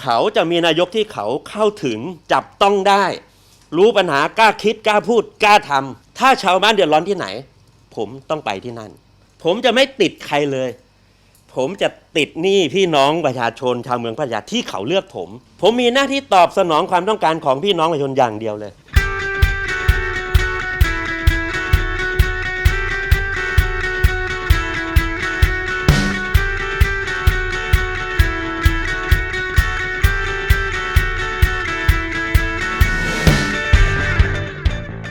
เขาจะมีนายกที่เขาเข้าถึงจับต้องได้ รู้ปัญหากล้าคิดกล้าพูดกล้าทำถ้าชาวบ้านเดือดร้อนที่ไหน ผมต้องไปที่นั่น ผมจะไม่ติดใครเลย ผมจะติดหนี้พี่น้องประชาชนชาวเมืองพัทยาที่เขาเลือกผม ผมมีหน้าที่ตอบสนองความต้องการของพี่น้องประชาชนอย่างเดียวเลย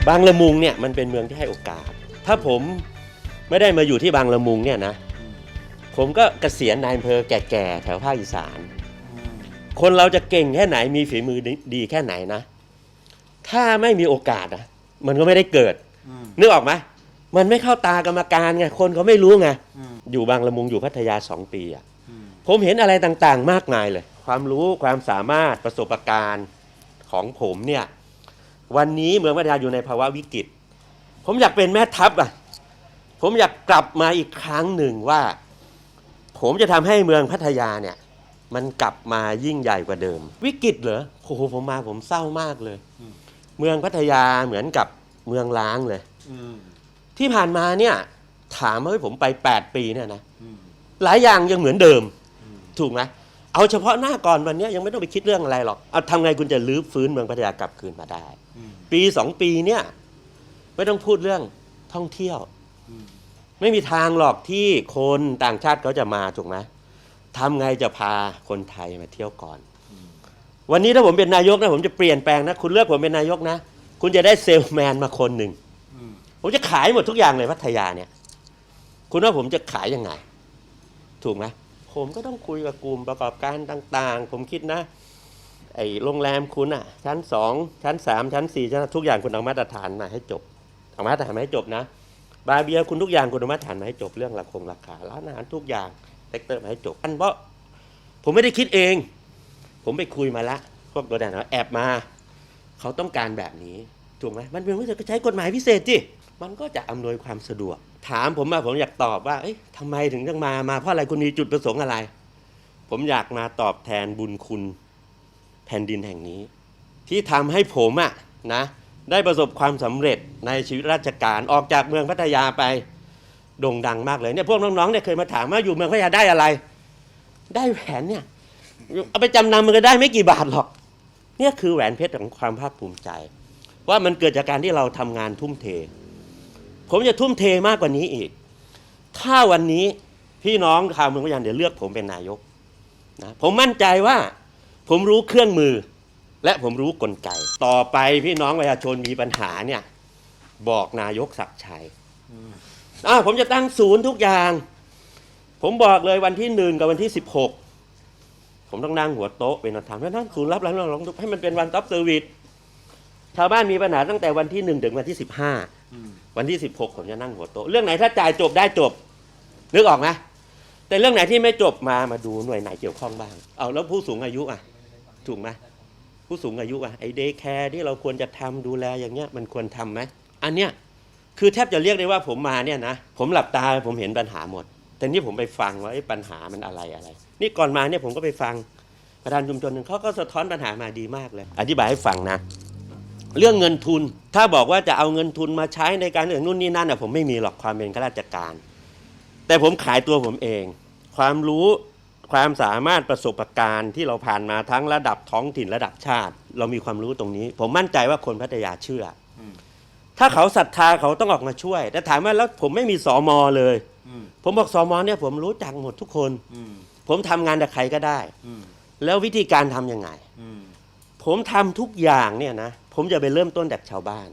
บางละมุงเนี่ยมันเป็นเมืองที่ให้โอกาส ถ้าผมไม่ได้มาอยู่ที่บางละมุงเนี่ยนะ ผมก็เกษียณนายอำเภอแก่ๆแถวภาคอีสาน คนเราจะเก่งแค่ไหนมีฝีมือดีดีแค่ไหนนะ ถ้าไม่มีโอกาสนะมันก็ไม่ได้เกิดนึกออกไหมมันไม่เข้าตากรรมการไงคนเขาไม่รู้ไงอยู่บางละมุงอยู่พัทยาสองปีอะผมเห็นอะไรต่างๆ มากมายเลย ความรู้ความสามารถประสบการณ์ของผมเนี่ย วันนี้เมืองพัทยาอยู่ในภาวะวิกฤต ผมอยากเป็นแม่ทัพอะ ผมอยากกลับมาอีกครั้งหนึ่งว่า ผมจะทำให้เมืองพัทยาเนี่ย มันกลับมายิ่งใหญ่กว่าเดิม วิกฤตเหรอโอ้โหผมมาผมเศร้ามากเลย เมืองพัทยาเหมือนกับเมืองล้างเลยที่ผ่านมาเนี่ย ถามว่าผมไป 8 ปีเนี่ยนะหลายอย่างยังเหมือนเดิม ถูกไหม เอาเฉพาะหน้าก่อนวันเนี้ยยังไม่ต้องไปคิดเรื่องอะไรหรอกเอาทำไงคุณจะลื้อฟื้นเมืองพัทยากลับคืนมาได้ ปีสองปีเนี่ยไม่ต้องพูดเรื่องท่องเที่ยว ไม่มีทางหรอกที่คนต่างชาติเขาจะมาถูกไหมทำไงจะพาคนไทยมาเที่ยวก่อน วันนี้ถ้าผมเป็นนายกนะผมจะเปลี่ยนแปลงนะ คุณเลือกผมเป็นนายกนะ คุณจะได้เซลส์แมนมาคนหนึ่งผมจะขายหมดทุกอย่างเลยพัทยาเนี่ย คุณว่าผมจะขายยังไง ถูกไหม ผมก็ต้องคุยกับกลุ่มประกอบการต่างๆ ผมคิดนะ ไอ้โรงแรมคุณอะ ชั้นสองชั้นสามชั้นสี่ชั้นทุกอย่างคุณเอามาตรฐานมาให้จบเอามาตรฐานมาให้จบนะ บาร์เบียร์คุณทุกอย่างคุณเอามาตรฐานมาให้จบเรื่องราคงราคาร้านอาหารทุกอย่างเซกเตอร์มาให้จบอันเพราะผมไม่ได้คิดเอง ผมไปคุยมาละพวกตัวแทนเขาแอบมา เขาต้องการแบบนี้ถูกไหมมันเป็นว่าจะใช้กฎหมายพิเศษจิมันก็จะอำนวยความสะดวก ถามผมมาผมอยากตอบว่าเอ้ยทำไมถึงต้องมามาเพราะอะไรคุณมีจุดประสงค์อะไร ผมอยากมาตอบแทนบุญคุณแผ่นดินแห่งนี้ ที่ทำให้ผมอะนะได้ประสบความสำเร็จในชีวิตราชการออกจากเมืองพัทยาไปโด่งดังมากเลยเนี่ยพวกน้องๆเนี่ยเคยมาถามว่าอยู่เมืองพัทยาได้อะไร ได้แหวนเนี่ยเอาไปจำนำมันก็ได้ไม่กี่บาทหรอก เนี่ยคือแหวนเพชรของความภาคภูมิใจ ว่ามันเกิดจากการที่เราทำงานทุ่มเท ผมจะทุ่มเทมากกว่านี้อีก ถ้าวันนี้พี่น้องชาวเมืองพัทยาเดี๋ยวเลือกผมเป็นนายกนะผมมั่นใจว่าผมรู้เครื่องมือ และผมรู้กลไก ต่อไปพี่น้องประชาชนมีปัญหาเนี่ยบอกนายกศักดิ์ชัยอ่าผมจะตั้งศูนย์ทุกอย่าง ผมบอกเลยวันที่หนึ่งกับวันที่สิบหกผมต้องนั่งหัวโต๊ะเป็นประธานเพราะนั้นศูนย์รับรองร้องให้มันเป็นวันท็อปเซอร์วิสชาวบ้านมีปัญหาตั้งแต่วันที่หนึ่งถึงวันที่สิบห้า วันที่สิบหกผมจะนั่งหัวโต๊ะเรื่องไหนถ้าจ่ายจบได้จบ นึกออกไหมแต่เรื่องไหนที่ไม่จบมามาดูหน่วยไหนเกี่ยวข้องบ้าง เอาแล้วผู้สูงอายุอะถูกไหมผู้สูงอายุอะไอเดย์แคร์ที่เราควรจะทำดูแลอย่างเงี้ยมันควรทำไหมอันเนี้ยคือแทบจะเรียกได้ว่าผมมาเนี่ยนะผมหลับตาผมเห็นปัญหาหมดแต่นี่ผมไปฟังว่าไอ้ปัญหามันอะไรอะไร นี่ก่อนมาเนี่ยผมก็ไปฟังประธานชุมชนหนึ่งเขาก็สะท้อนปัญหามาดีมากเลย อธิบายให้ฟังนะ เรื่องเงินทุน ถ้าบอกว่าจะเอาเงินทุนมาใช้ในการเรื่องนู่นนี่นั่นอะผมไม่มีหรอกความเป็นข้าราชการ แต่ผมขายตัวผมเอง ความรู้ความสามารถประสบการณ์ที่เราผ่านมาทั้งระดับท้องถิ่นระดับชาติ เรามีความรู้ตรงนี้ ผมมั่นใจว่าคนพัทยาเชื่ออถ้าเขาศรัทธาเขาต้องออกมาช่วย แต่ถามว่าแล้วผมไม่มีสอมอเลย ผมบอกสอมอเนี่ยผมรู้จักหมดทุกคน ผมทำงานกับใครก็ได้ แล้ววิธีการทำยังไง ผมทำทุกอย่างเนี่ยนะ ผมจะไปเริ่มต้นจากชาวบ้าน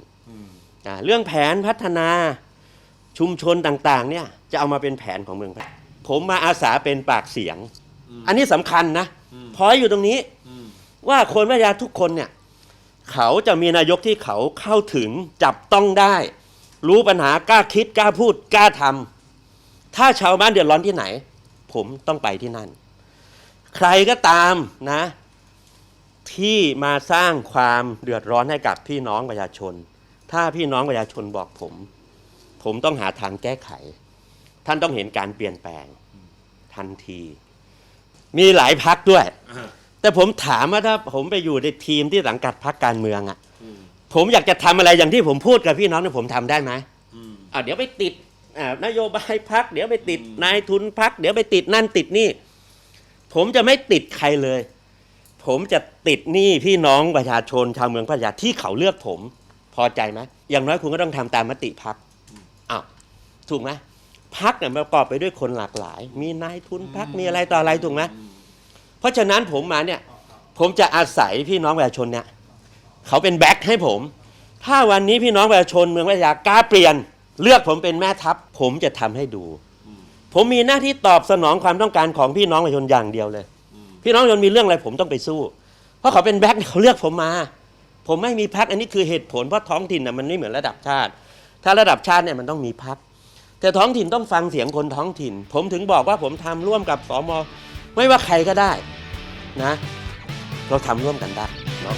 อ่าเรื่องแผนพัฒนาชุมชนต่างๆ เนี่ยจะเอามาเป็นแผนของเมืองพัทยาผมมาอาสาเป็นปากเสียง อันนี้สำคัญนะพอยอยู่ตรงนี้ว่าคนพัทยาทุกคนเนี่ยเขาจะมีนายกที่เขาเข้าถึงจับต้องได้ รู้ปัญหากล้าคิดกล้าพูดกล้าทำถ้าชาวบ้านเดือดร้อนที่ไหน ผมต้องไปที่นั่น ใครก็ตามนะ ที่มาสร้างความเดือดร้อนให้กับพี่น้องประชาชน ถ้าพี่น้องประชาชนบอกผม ผมต้องหาทางแก้ไข ท่านต้องเห็นการเปลี่ยนแปลงทันที มีหลายพักด้วย แต่ผมถามว่าถ้าผมไปอยู่ในทีมที่สังกัดพรรคการเมืองอะผมอยากจะทำอะไรอย่างที่ผมพูดกับพี่น้องเนี่ยผมทำได้ไหมอ่าเดี๋ยวไปติดอ่านโยบายพักเดี๋ยวไปติดนายทุนพักเดี๋ยวไปติดนั่นติดนี่ ผมจะไม่ติดใครเลย ผมจะติดหนี้พี่น้องประชาชนชาวเมืองพัทยาที่เขาเลือกผม พอใจไหมอย่างน้อยคุณก็ต้องทำตามมติพักอ้าวถูกไหมพักเนี่ยมันประกอบไปด้วยคนหลากหลาย มีนายทุนพักมีอะไรต่ออะไรถูกไหมเพราะฉะนั้นผมมาเนี่ย ผมจะอาศัยพี่น้องประชาชนเนี่ยเขาเป็นแบ็คให้ผม ถ้าวันนี้พี่น้องประชาชนเมืองพัทยากล้าเปลี่ยน เลือกผมเป็นแม่ทัพ ผมจะทำให้ดู ผมมีหน้าที่ตอบสนองความต้องการของพี่น้องประชาชนอย่างเดียวเลย พี่น้องประชาชนมีเรื่องอะไรผมต้องไปสู้ เพราะเขาเป็นแบ็คเขาเลือกผมมา ผมไม่มีพักอันนี้คือเหตุผลเพราะท้องถิ่นนะมันไม่เหมือนระดับชาติ ถ้าระดับชาติเนี่ยมันต้องมีพักแต่ท้องถิ่นต้องฟังเสียงคนท้องถิ่น ผมถึงบอกว่าผมทำร่วมกับสมอไม่ว่าใครก็ได้นะ เราทำร่วมกันได้เนาะ